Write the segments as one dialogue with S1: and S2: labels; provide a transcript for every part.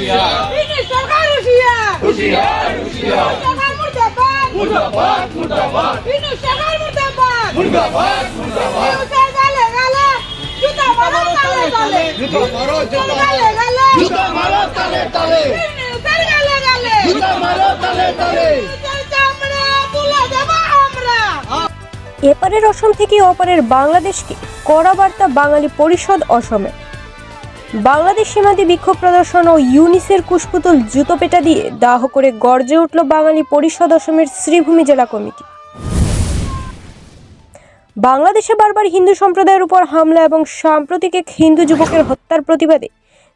S1: বিদেশ সরকার হুঁশিয়ার। সরকার মুর্দাবাদ বিদেশ সরকার মুর্দাবাদ। বিদেশের গালে গালে জুতা মারো গালে গালে
S2: জুতো মারো, জুতো
S1: গালে গালে।
S2: জুতো মারো তালে তালে।
S1: বিদেশের গালে গালে।
S2: জুতো মারো তালে তালে।
S1: বিদেশের চামড়া তুলে দেবো আমরা।
S3: এপারের অসম থেকে ওপারের বাংলাদেশকে কড়া বার্তা বাঙালি পরিষদ অসমে। বাংলাদেশ সীমান্তে বিক্ষোভ প্রদর্শন ও ইউনিসের কুশপুতুল জুতো পেটা দিয়ে দাহ করে গর্জে উঠল বাঙালি পরিষদ অসমের শ্রীভূমি জেলা কমিটি। বাংলাদেশে বারবার হিন্দু সম্প্রদায়ের উপর হামলা এবং সাম্প্রতিক এক হিন্দু যুবকের হত্যার প্রতিবাদে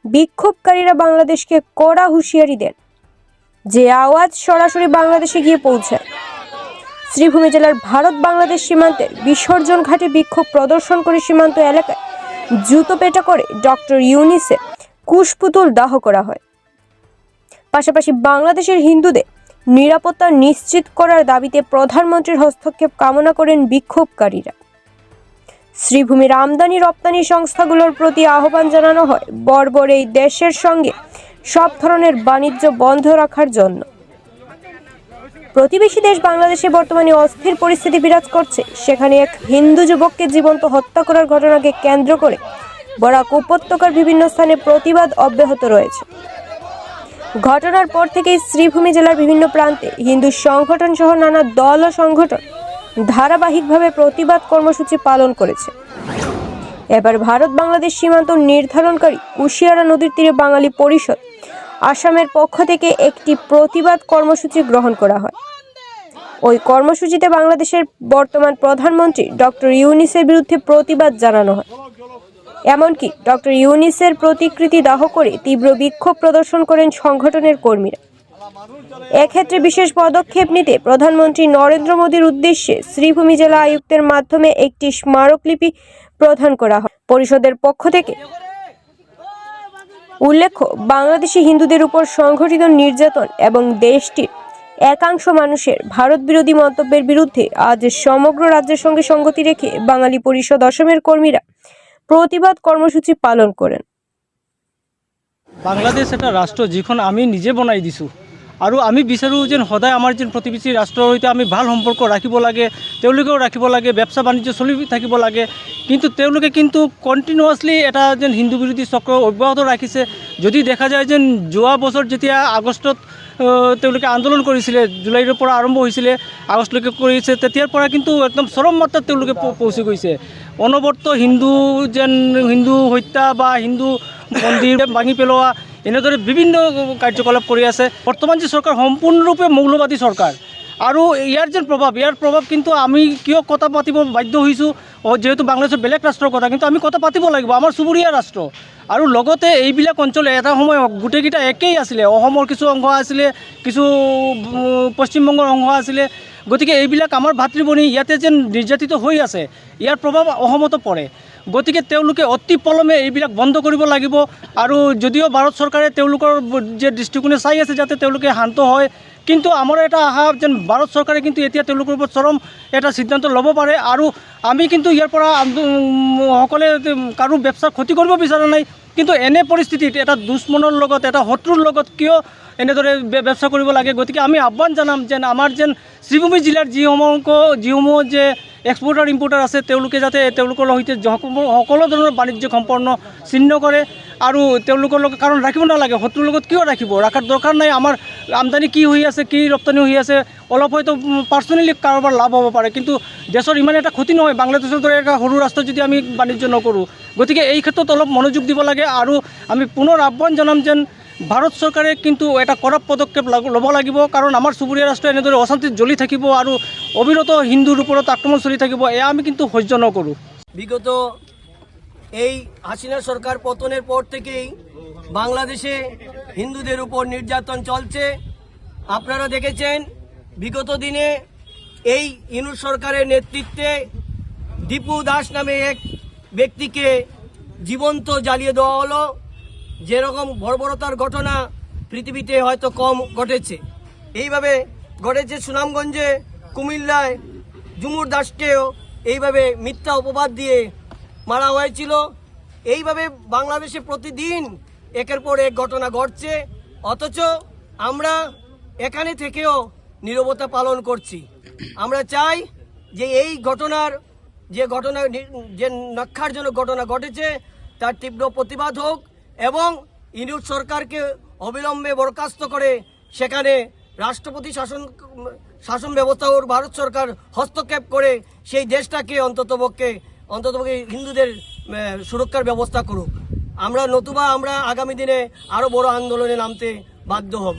S3: বিক্ষোভকারীরা বাংলাদেশকে কড়া হুঁশিয়ারি দেন। যে আওয়াজ সরাসরি বাংলাদেশে গিয়ে পৌঁছায়। শ্রীভূমি জেলার ভারত বাংলাদেশ সীমান্তের বিসর্জন ঘাটে বিক্ষোভ প্রদর্শন করে সীমান্ত এলাকায় জুতো পেটা করে ডক্টর ইউনিসে কুশপুতুল দাহ করা হয়। পাশাপাশি বাংলাদেশের হিন্দুদের নিরাপত্তা নিশ্চিত করার দাবিতে প্রধানমন্ত্রীর হস্তক্ষেপ কামনা করেন বিক্ষোভকারীরা। শ্রীভূমির আমদানি রপ্তানি সংস্থাগুলোর প্রতি আহ্বান জানানো হয় বর্বর এই দেশের সঙ্গে সব ধরনের বাণিজ্য বন্ধ রাখার জন্য। প্রতিবেশী দেশ বাংলাদেশে বর্তমানে অস্থির পরিস্থিতি বিরাজ করছে। সেখানে এক হিন্দু যুবককে জীবন্ত হত্যা করার ঘটনাকে কেন্দ্র করে বরাক উপত্যকার বিভিন্ন স্থানে প্রতিবাদ অব্যাহত রয়েছে। ঘটনার পর থেকেই শ্রীভূমি জেলার বিভিন্ন প্রান্তে হিন্দু সংগঠন সহ নানা দল ও সংগঠন ধারাবাহিকভাবে প্রতিবাদ কর্মসূচি পালন করেছে। এবার ভারত বাংলাদেশ সীমান্ত নির্ধারণকারী কুশিয়ারা নদীর তীরে বাঙালি পরিষদ আসামের পক্ষ থেকে একটি প্রতিবাদ কর্মসূচি গ্রহণ করা হয়। ওই কর্মসূচিতে বাংলাদেশের বর্তমান প্রধানমন্ত্রী ডক্টর ইউনিসের বিরুদ্ধে প্রতিবাদ জানানো হয়। এমনকি ডক্টর ইউনিসের প্রতিকৃতি দাহ করে তীব্র বিক্ষোভ প্রদর্শন করেন সংগঠনের কর্মীরা। এক্ষেত্রে বিশেষ পদক্ষেপ নিতে প্রধানমন্ত্রী নরেন্দ্র মোদীর উদ্দেশ্যে শ্রীভূমি জেলা আয়ুক্তের মাধ্যমে একটি স্মারকলিপি প্রদান করা হয়। পরিষদের পক্ষ থেকে উল্লেখ্য, বাংলাদেশি হিন্দুদের উপর সংঘটিত নির্যাতন এবং দেশটির একাংশ মানুষের ভারত বিরোধী মন্তব্যের বিরুদ্ধে আজ সমগ্র রাজ্যের সঙ্গে সঙ্গতি রেখে বাঙালি পরিষদ অসমের কর্মীরা প্রতিবাদ কর্মসূচি পালন করেন।
S4: বাংলাদেশ এটা রাষ্ট্র, যখন আমি নিজে বনাই দিছোঁ। আৰু আমি বিচাৰোঁ যেন সদায় আমাৰ যেন প্ৰতিবেশী ৰাষ্ট্ৰৰ সৈতে আমি ভালো সম্পৰ্ক ৰাখিব লাগে, তেওঁলোকেও ৰাখিব লাগে, ব্যৱসা বাণিজ্য চলি থাকিব লাগে। কিন্তু তেওঁলোকে কিন্তু কণ্টিনিউৱাছলি এটা যেন হিন্দু বিৰোধী চক্ৰ অব্যাহত ৰাখিছে। যদি দেখা যায় যেন যোৱা বছৰ যেতিয়া আগষ্টত তেওঁলোকে আন্দোলন কৰিছিলে, জুলাইৰ পৰা আৰম্ভ হৈছিলে, আগষ্টলৈকে কৰিছে, তেতিয়াৰ পৰা কিন্তু একদম চৰম মাত্ৰাত তেওঁলোকে পৌঁছি গৈছে। অনবৰ্ত হিন্দু যেন, হিন্দু হত্যা বা হিন্দু মন্দিৰ ভাঙি পেলোৱা এনেদৰে বিভিন্ন কাৰ্যকলাপ কৰি আছে। বৰ্তমান যি চৰকাৰ সম্পূৰ্ণৰূপে মৌলবাদী চৰকাৰ, আৰু ইয়াৰ যেন প্ৰভাৱ, ইয়াৰ প্ৰভাৱ কিন্তু আমি কিয় কথা পাতিব বাধ্য হৈছোঁ যিহেতু বাংলাদেশৰ বেলেগ ৰাষ্ট্ৰৰ কথা, কিন্তু আমি কথা পাতিব লাগিব, আমাৰ চুবুৰীয়া ৰাষ্ট্ৰ। আৰু লগতে এইবিলাক অঞ্চল এটা সময় গোটেইকেইটা একেই আছিলে, অসমৰ কিছু অংশ আছিলে, কিছু পশ্চিমবংগৰ অংশ আছিলে গতিকে এইবিলাক আমাৰ ভাতৃভনী ইয়াতে যেন নিৰ্যাতিত হৈ আছে, ইয়াৰ প্ৰভাৱ অসমতো পৰে। গতিকে তেওঁলোকে অতি পলমে এইবিলাক বন্ধ কৰিব লাগিব আৰু যদিও ভাৰত চৰকাৰে তেওঁলোকৰ যে দৃষ্টিকোণে চাই আছে যাতে তেওঁলোকে শান্ত হয়, কিন্তু আমাৰ এটা আশা যেন ভাৰত চৰকাৰে কিন্তু এতিয়া তেওঁলোকৰ ওপৰত চৰম এটা সিদ্ধান্ত ল'ব পাৰে আৰু আমি কিন্তু ইয়াৰ পৰা আন্দো- সকলে কাৰো ব্যৱসাৰ ক্ষতি কৰিব বিচৰা নাই। কিন্তু এনে পৰিস্থিতিত এটা দুশ্মনৰ লগত, এটা শত্ৰুৰ লগত কিয় এনেদৰে ব্যৱস্থা কৰিব লাগে? গতিকে আমি আহ্বান জনাম যেন আমাৰ যেন শ্ৰীভূমি জিলাৰ যিসমূহ যিসমূহ যে এক্সপৰ্টাৰ ইম্পৰ্টাৰ আছে, তেওঁলোকে যাতে তেওঁলোকৰ সৈতে সকলো ধৰণৰ বাণিজ্য সম্পন্ন চিহ্ন কৰে আৰু তেওঁলোকৰ লগত কাৰণ ৰাখিব নালাগে, শত্ৰুৰ লগত কিয় ৰাখিব? ৰখাৰ দৰকাৰ নাই আমাৰ আমদানি কি হৈ আছে, কি ৰপ্তানি হৈ আছে, অলপ হয়তো পাৰ্চনেলি কাৰোবাৰ লাভ হ'ব পাৰে, কিন্তু দেশৰ ইমান এটা ক্ষতি নহয়, বাংলাদেশৰ দৰে এটা সৰু ৰাষ্ট্ৰত যদি আমি বাণিজ্য নকৰোঁ। গতিকে এই ক্ষেত্ৰত অলপ মনোযোগ দিব লাগে আৰু আমি পুনৰ আহ্বান জনাম যেন ভাৰত চৰকাৰে কিন্তু এটা কড়া পদক্ষেপ ল'ব লাগিব, কাৰণ আমাৰ চুবুৰীয়া ৰাষ্ট্ৰ এনেদৰে অশান্তিত জ্বলি থাকিব আৰু অবিৰত হিন্দুৰ ওপৰত আক্ৰমণ চলি থাকিব, এয়া আমি কিন্তু সহ্য নকৰোঁ।
S5: বিগত এই হাসিনা সরকার পতনের পর থেকেই বাংলাদেশে হিন্দুদের উপর নির্যাতন চলছে। আপনারা দেখেছেন, বিগত দিনে এই ইনুর সরকারের নেতৃত্বে দীপু দাস নামে এক ব্যক্তিকে জীবন্ত জ্বালিয়ে দেওয়া হলো। যেরকম বর্বরতার ঘটনা পৃথিবীতে হয়তো কম ঘটেছে। এইভাবে ঘটেছে সুনামগঞ্জে কুমিল্লায় জুমুর দাসকেও এইভাবে মিথ্যা উপবাদ দিয়ে মারা হয়েছিল। এইভাবে বাংলাদেশে প্রতিদিন একের পর এক ঘটনা ঘটছে, অথচ আমরা এখানে থেকেও নীরবতা পালন করছি। আমরা চাই যে এই ঘটনার যে ঘটনা, যে নক্ষারজনক ঘটনা ঘটেছে, তার তীব্র প্রতিবাদ হোক এবং ইউনিট সরকারকে অবিলম্বে বরখাস্ত করে সেখানে রাষ্ট্রপতি শাসন শাসন ব্যবস্থা ও ভারত সরকার হস্তক্ষেপ করে সেই দেশটাকে অন্ততপক্ষে অন্ততপক্ষে হিন্দুদের সুরক্ষার ব্যবস্থা করুক। আমরা নতুবা আমরা আগামী দিনে আরও বড় আন্দোলনে নামতে বাধ্য হব।